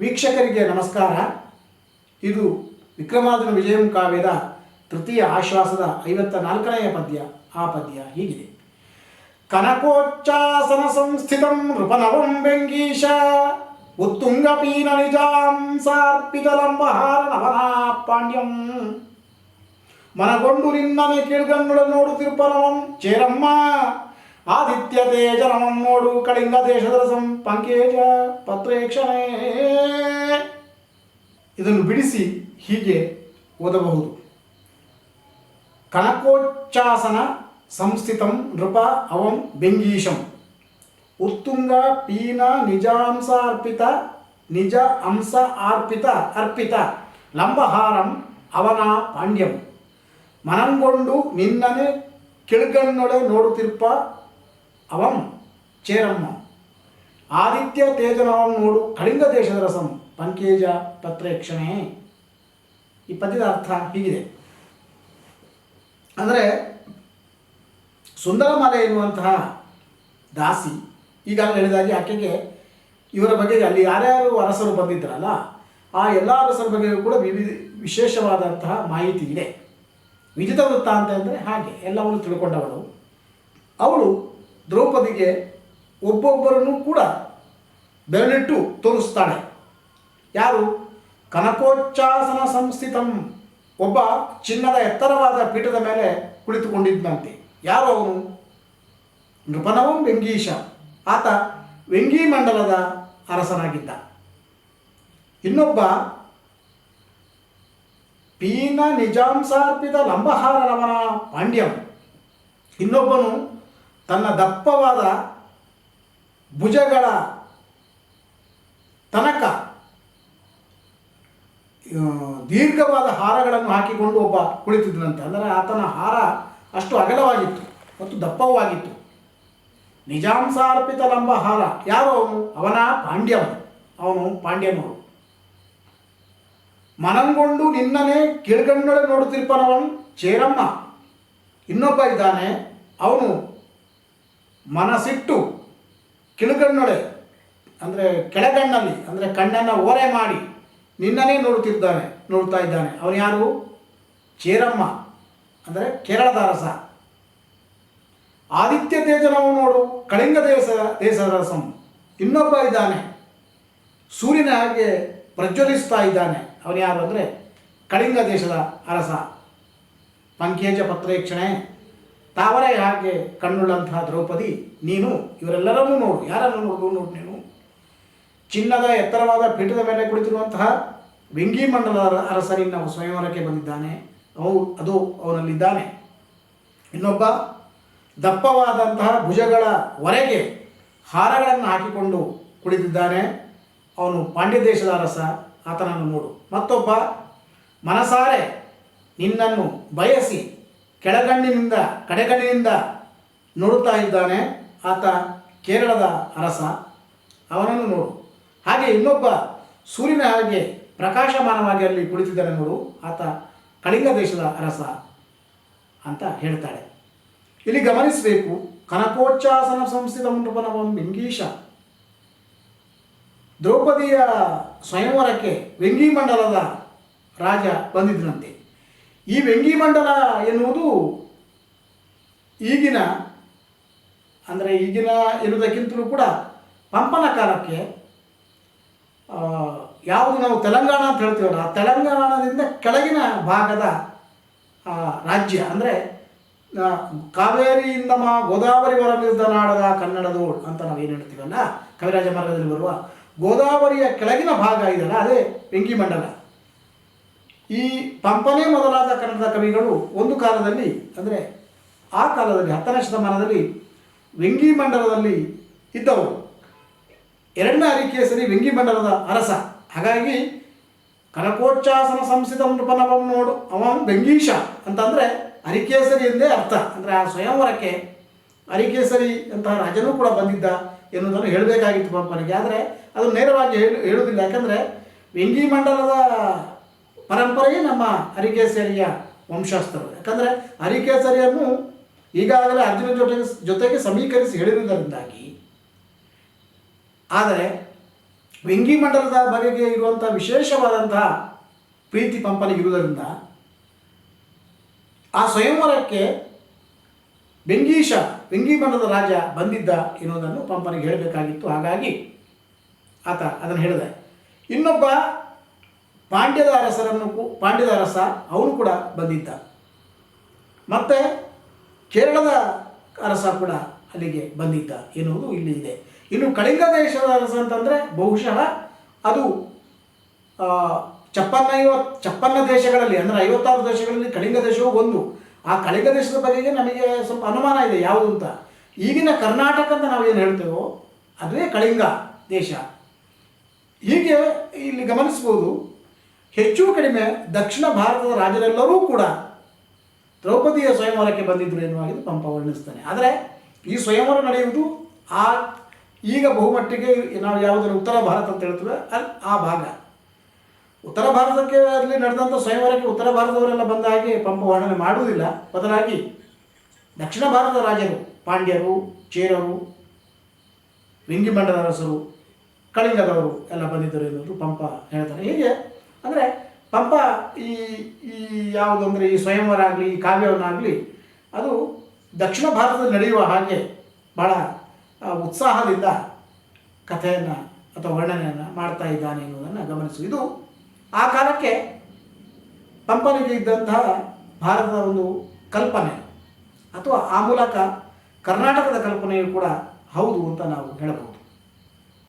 ವೀಕ್ಷಕರಿಗೆ ನಮಸ್ಕಾರ. ಇದು ವಿಕ್ರಮಾರ್ಜುನ ವಿಜಯಂ ಕಾವ್ಯದ ತೃತೀಯ ಆಶ್ವಾಸದ ಐವತ್ತ ನಾಲ್ಕನೆಯ ಪದ್ಯ. ಆ ಪದ್ಯ ಹೀಗಿದೆ. ಕನಕೋಚ್ಚಾಸನ ಸಂಸ್ಥಿತಂ ನೃಪನವಂ ವ್ಯಂಗೀಶ, ಉತ್ತುಂಗ ಪೀನ ನಿಜಾಂ ಸಾರ್ಪಿತಲಂಬಹಾರ ನವನಾ ಪಾಂಡ್ಯಂ. ಮನಗೊಂಡು ನಿನ್ನನೆ ಕೇಳ್ಗನ್ನುಡ ನೋಡುತ್ತಿರುಪನವಂ ಚೇರಮ್ಮ ಆದಿತ್ಯ ತೇಜ ನಮಂ ನೋಡು ಕಳಿಂಗ ದೇಶದ ರಸಂ ಪಂಕೇಜ ಪತ್ರೇಕ್ಷಣೆ ಇದನ್ನು ಬಿಡಿಸಿ ಹೀಗೆ ಓದಬಹುದು. ಕನಕೋಚ್ಚಾಸನ ಸಂಸ್ಥಿತಂ ನೃಪ ಅವಂ ಬೆಂಗೀಶಂ. ಉತ್ತುಂಗ ಪೀನ ನಿಜಾಂಸಾರ್ಪಿತ, ನಿಜ ಅಂಶ ಆರ್ಪಿತ, ಅರ್ಪಿತ, ಲಂಬಹಾರಂ ಅವನ ಪಾಂಡ್ಯಂ. ಮನಂಗೊಂಡು ನಿನ್ನನೆ ಕಿಳ್ಗಣ್ಣೊಳೆ ನೋಡುತ್ತಿರ್ಪ ಅವಂ ಚೇರಮ್ಮ. ಆದಿತ್ಯ ತೇಜನವಂ ನೋಡು ಕಳಿಂಗ ದೇಶದ ರಸಂ, ಪಂಕೇಜ ಪತ್ರೇಕ್ಷಣೆ. ಈ ಪದ್ಯದ ಅರ್ಥ ಹೀಗಿದೆ. ಅಂದರೆ ಸುಂದರಮಾಲೆ ಎನ್ನುವಂತಹ ದಾಸಿ ಈಗಾಗಲೇ ಹೇಳಿದಾಗೆ ಆಕೆಗೆ ಇವರ ಬಗ್ಗೆ ಅಲ್ಲಿ ಯಾರ್ಯಾರು ಅರಸರು ಬಂದಿದ್ದರಲ್ಲ, ಆ ಎಲ್ಲ ಅರಸರ ಬಗ್ಗೆ ಕೂಡ ವಿವಿಧ ವಿಶೇಷವಾದಂತಹ ಮಾಹಿತಿ ಇದೆ. ವಿಜಿತ ವೃತ್ತ ಅಂತ ಅಂದರೆ ಹಾಗೆ, ಎಲ್ಲವನ್ನು ತಿಳ್ಕೊಂಡವಳು. ಅವಳು ದ್ರೌಪದಿಗೆ ಒಬ್ಬೊಬ್ಬರನ್ನು ಕೂಡ ಬೆರಳಿಟ್ಟು ತೋರಿಸ್ತಾಳೆ. ಯಾರು? ಕನಕೋಚ್ಚಾಸನ ಸಂಸ್ಥಿತಂ. ಒಬ್ಬ ಚಿನ್ನದ ಎತ್ತರವಾದ ಪೀಠದ ಮೇಲೆ ಕುಳಿತುಕೊಂಡಿದ್ದಂತೆ. ಯಾರು ಅವನು? ನೃಪನವಂ ವ್ಯಂಗೀಶ. ಆತ ವೆಂಗಿ ಮಂಡಲದ ಅರಸನಾಗಿದ್ದ. ಇನ್ನೊಬ್ಬ ಪೀನ ನಿಜಾಂಸಾರ್ಪಿತ ಲಂಬಹಾರನವನ ಪಾಂಡ್ಯಂ. ಇನ್ನೊಬ್ಬನು ತನ್ನ ದಪ್ಪವಾದ ಭುಜಗಳ ತನಕ ದೀರ್ಘವಾದ ಹಾರಗಳನ್ನು ಹಾಕಿಕೊಂಡು ಒಬ್ಬ ಕುಳಿತಿದ್ದನಂತೆ. ಅಂದರೆ ಆತನ ಹಾರ ಅಷ್ಟು ಅಗಲವಾಗಿತ್ತು ಮತ್ತು ದಪ್ಪವಾಗಿತ್ತು. ನಿಜಾಂಸಾರ್ಪಿತ ಲಂಬ ಹಾರ ಯಾರು ಅವನು? ಅವನ ಪಾಂಡ್ಯಂ ಅವನು ಪಾಂಡ್ಯನವರು ಮನಂಗೊಂಡು ನಿನ್ನನೆ ಕಿಳ್ಗಣ್ಣೊಳೆ ನೋಡುತ್ತಿರ್ಪನವನು ಚೇರಮ್ಮ. ಇನ್ನೊಬ್ಬ ಇದ್ದಾನೆ. ಅವನು ಮನಸ್ಸಿಟ್ಟು ಕಿಳುಗಣ್ಣೊಳೆ ಅಂದರೆ ಕೆಳಗಣ್ಣಲ್ಲಿ, ಅಂದರೆ ಕಣ್ಣನ್ನು ಓರೆ ಮಾಡಿ ನಿನ್ನನೇ ನೋಡುತ್ತಿದ್ದಾನೆ, ನೋಡ್ತಾ ಇದ್ದಾನೆ. ಅವನು ಯಾರು? ಚೇರಮ್ಮ, ಅಂದರೆ ಕೇರಳದ ರಸ ಆದಿತ್ಯ ತೇಜನವು ನೋಡು, ಕಳಿಂಗ ದೇಶ ದೇಶದ ರಸಂ ಇನ್ನೊಬ್ಬ ಇದ್ದಾನೆ. ಸೂರ್ಯನ ಹಾಗೆ ಪ್ರಜ್ವಲಿಸ್ತಾ ಇದ್ದಾನೆ. ಅವನು ಯಾರು ಅಂದರೆ ಕಳಿಂಗ ದೇಶದ ಅರಸ. ಪಂಕೇಜ ಪತ್ರೇಕ್ಷಣೆ. ತಾವರೆ ಹಾಗೆ ಕಣ್ಣುಳ್ಳಂತಹ ದ್ರೌಪದಿ, ನೀನು ಇವರೆಲ್ಲರನ್ನೂ ನೋಡು. ಯಾರನ್ನು ನೋಡು ನೋಡು ನೀನು? ಚಿನ್ನದ ಎತ್ತರವಾದ ಪೀಠದ ಮೇಲೆ ಕುಳಿತಿರುವಂತಹ ವೆಂಗಿ ಮಂಡಲದ ಅರಸನಿನ್ನ ಸ್ವಯಂವರಕ್ಕೆ ಬಂದಿದ್ದಾನೆ. ಅವು ಅದು ಅವನಲ್ಲಿದ್ದಾನೆ. ಇನ್ನೊಬ್ಬ ದಪ್ಪವಾದಂತಹ ಭುಜಗಳ ವರೆಗೆ ಹಾರಗಳನ್ನು ಹಾಕಿಕೊಂಡು ಕುಳಿತಿದ್ದಾನೆ. ಅವನು ಪಾಂಡ್ಯ ದೇಶದ ಅರಸ, ಆತನನ್ನು ನೋಡು. ಮತ್ತೊಬ್ಬ ಮನಸಾರೆ ನಿನ್ನನ್ನು ಬಯಸಿ ಕೆಳಗಣ್ಣಿನಿಂದ, ಕಡೆಗಣ್ಣಿನಿಂದ ನೋಡುತ್ತಾ ಇದ್ದಾನೆ ಆತ ಕೇರಳದ ಅರಸ. ಅವನನ್ನು ನೋಡು. ಹಾಗೆ ಇನ್ನೊಬ್ಬ ಸೂರ್ಯನ ಹಾಗೆ ಪ್ರಕಾಶಮಾನವಾಗಿ ಅಲ್ಲಿ ಕುಳಿತಿದ್ದಾನೆ ನೋಡು. ಆತ ಕಳಿಂಗ ದೇಶದ ಅರಸ ಅಂತ ಹೇಳ್ತಾಳೆ. ಇಲ್ಲಿ ಗಮನಿಸಬೇಕು, ಕನಕೋಚ್ಚಾಸನ ಸಂಸ್ಥಿತ ನೃಪನವಂ ವೆಂಗೀಶ ದ್ರೌಪದಿಯ ಸ್ವಯಂವರಕ್ಕೆ ವೆಂಗಿ ಮಂಡಲದ ರಾಜ ಬಂದಿದ್ದನಂತೆ. ಈ ವ್ಯಂಗಿ ಮಂಡಲ ಎನ್ನುವುದು ಈಗಿನ, ಅಂದರೆ ಈಗಿನ ಇರುವುದಕ್ಕಿಂತಲೂ ಕೂಡ ಪಂಪನ ಕಾಲಕ್ಕೆ ಯಾವುದು ನಾವು ತೆಲಂಗಾಣ ಅಂತ ಹೇಳ್ತೀವಲ್ಲ, ಆ ತೆಲಂಗಾಣದಿಂದ ಕೆಳಗಿನ ಭಾಗದ ರಾಜ್ಯ, ಅಂದರೆ ಕಾವೇರಿಯಿಂದ ಮಾ ಗೋದಾವರಿ ಹೊರಬಿದ್ದ ನಾಡದ ಕನ್ನಡದು ಅಂತ ನಾವು ಏನು ಹೇಳ್ತೀವಲ್ಲ, ಕವಿರಾಜ ಮಾರ್ಗದಲ್ಲಿ ಬರುವ ಗೋದಾವರಿಯ ಕೆಳಗಿನ ಭಾಗ ಇದೆಯಲ್ಲ ಅದೇ ವೆಂಗಿ ಮಂಡಲ. ಈ ಪಂಪನೇ ಮೊದಲಾದ ಕನ್ನಡದ ಕವಿಗಳು ಒಂದು ಕಾಲದಲ್ಲಿ, ಅಂದರೆ ಆ ಕಾಲದಲ್ಲಿ, ಹತ್ತನೇ ಶತಮಾನದಲ್ಲಿ ವೆಂಗಿ ಮಂಡಲದಲ್ಲಿ ಇದ್ದವರು. ಎರಡನೇ ಅರಿಕೇಸರಿ ವೆಂಗಿ ಮಂಡಲದ ಅರಸ. ಹಾಗಾಗಿ ಕನಕೋಚ್ಚಾಸನ ಸಂಸ್ಥಿತ ನೃಪನವಂ ನೋಡು ಅವನ್ ಬೆಂಗೀಶ ಅಂತಂದರೆ ಅರಿಕೇಸರಿ ಎಂದೇ ಅರ್ಥ. ಅಂದರೆ ಆ ಸ್ವಯಂವರಕ್ಕೆ ಅರಿಕೇಸರಿ ಅಂತಹ ರಾಜನೂ ಕೂಡ ಬಂದಿದ್ದ ಎನ್ನುವುದನ್ನು ಹೇಳಬೇಕಾಗಿತ್ತು ಪಂಪನಿಗೆ. ಆದರೆ ಅದು ನೇರವಾಗಿ ಹೇಳು, ಹೇಳುವುದಿಲ್ಲ. ಯಾಕಂದರೆ ವೆಂಗಿ ಮಂಡಲದ ಪರಂಪರೆಯೇ ನಮ್ಮ ಅರಿಕೇಸರಿಯ ವಂಶಸ್ಥರು. ಯಾಕಂದರೆ ಅರಿಕೇಸರಿಯನ್ನು ಈಗಾಗಲೇ ಅರ್ಜುನ ಜೊತೆಗೆ ಜೊತೆಗೆ ಸಮೀಕರಿಸಿ ಹೇಳಿರುವುದರಿಂದಾಗಿ, ಆದರೆ ವೆಂಗಿ ಮಂಡಲದ ಬಗೆಗೆ ಇರುವಂಥ ವಿಶೇಷವಾದಂತಹ ಪ್ರೀತಿ ಪಂಪನೆ ಇರುವುದರಿಂದ ಆ ಸ್ವಯಂವರಕ್ಕೆ ವೆಂಗಿ ಮಂಡಲದ ರಾಜ ಬಂದಿದ್ದ ಎನ್ನುವುದನ್ನು ಪಂಪನಿಗೆ ಹೇಳಬೇಕಾಗಿತ್ತು. ಹಾಗಾಗಿ ಆತ ಅದನ್ನು ಹೇಳಿದೆ. ಇನ್ನೊಬ್ಬ ಪಾಂಡ್ಯದ ಅರಸರನ್ನು ಪಾಂಡ್ಯದ ಅರಸ ಅವನು ಕೂಡ ಬಂದಿದ್ದ. ಮತ್ತು ಕೇರಳದ ಅರಸ ಕೂಡ ಅಲ್ಲಿಗೆ ಬಂದಿದ್ದ ಎನ್ನುವುದು ಇಲ್ಲಿ ಇದೆ. ಇನ್ನು ಕಳಿಂಗ ದೇಶದ ಅರಸ ಅಂತಂದರೆ ಬಹುಶಃ ಅದು ಚಪ್ಪನ್ನ ಐವತ್ತು ಚಪ್ಪನ್ನ ದೇಶಗಳಲ್ಲಿ, ಅಂದರೆ ಐವತ್ತಾರು ದೇಶಗಳಲ್ಲಿ ಕಳಿಂಗ ದೇಶವೂ ಒಂದು. ಆ ಕಳಿಂಗ ದೇಶದ ಬಗೆಗೆ ನಮಗೆ ಸ್ವಲ್ಪ ಅನುಮಾನ ಇದೆ ಯಾವುದು ಅಂತ. ಈಗಿನ ಕರ್ನಾಟಕ ಅಂತ ನಾವೇನು ಹೇಳ್ತೇವೋ ಅದುವೇ ಕಳಿಂಗ ದೇಶ. ಹೀಗೆ ಇಲ್ಲಿ ಗಮನಿಸ್ಬೋದು. ಹೆಚ್ಚು ಕಡಿಮೆ ದಕ್ಷಿಣ ಭಾರತದ ರಾಜರೆಲ್ಲರೂ ಕೂಡ ದ್ರೌಪದಿಯ ಸ್ವಯಂವರಕ್ಕೆ ಬಂದಿದ್ದರು ಎನ್ನುವಾಗಿದ್ದು ಪಂಪ ವರ್ಣಿಸ್ತಾನೆ. ಆದರೆ ಈ ಸ್ವಯಂವರ ನಡೆಯುವುದು ಆ ಈಗ ಬಹುಮಟ್ಟಿಗೆ ನಾವು ಯಾವುದನ್ನು ಉತ್ತರ ಭಾರತ ಅಂತ ಹೇಳ್ತೇವೆ ಅಲ್ಲಿ ಆ ಭಾಗ. ಉತ್ತರ ಭಾರತಕ್ಕೆ ಅಲ್ಲಿ ನಡೆದಂಥ ಸ್ವಯಂವರಕ್ಕೆ ಉತ್ತರ ಭಾರತದವರೆಲ್ಲ ಬಂದ ಹಾಗೆ ಪಂಪ ವರ್ಣನೆ ಮಾಡುವುದಿಲ್ಲ. ಬದಲಾಗಿ ದಕ್ಷಿಣ ಭಾರತದ ರಾಜರು, ಪಾಂಡ್ಯರು, ಚೇರರು ವಿಂಗಿಮಂಡಲ ಅರಸರು ಕಳಿಂಗದವರು ಎಲ್ಲ ಬಂದಿದ್ದರು ಎನ್ನುವುದು ಪಂಪ ಹೇಳ್ತಾರೆ. ಹೀಗೆ ಅಂದರೆ ಪಂಪ ಈ ಈ ಯಾವುದು ಅಂದರೆ ಈ ಸ್ವಯಂವರ ಆಗಲಿ ಈ ಕಾವ್ಯವನ್ನಾಗಲಿ, ಅದು ದಕ್ಷಿಣ ಭಾರತದಲ್ಲಿ ನಡೆಯುವ ಹಾಗೆ ಭಾಳ ಉತ್ಸಾಹದಿಂದ ಕಥೆಯನ್ನು ಅಥವಾ ವರ್ಣನೆಯನ್ನು ಮಾಡ್ತಾ ಇದ್ದಾನೆ ಎನ್ನುವುದನ್ನು ಗಮನಿಸು. ಇದು ಆ ಕಾಲಕ್ಕೆ ಪಂಪನಿಗೆ ಇದ್ದಂತಹ ಭಾರತದ ಒಂದು ಕಲ್ಪನೆ ಅಥವಾ ಆ ಮೂಲಕ ಕರ್ನಾಟಕದ ಕಲ್ಪನೆಯು ಕೂಡ ಹೌದು ಅಂತ ನಾವು ಹೇಳಬಹುದು.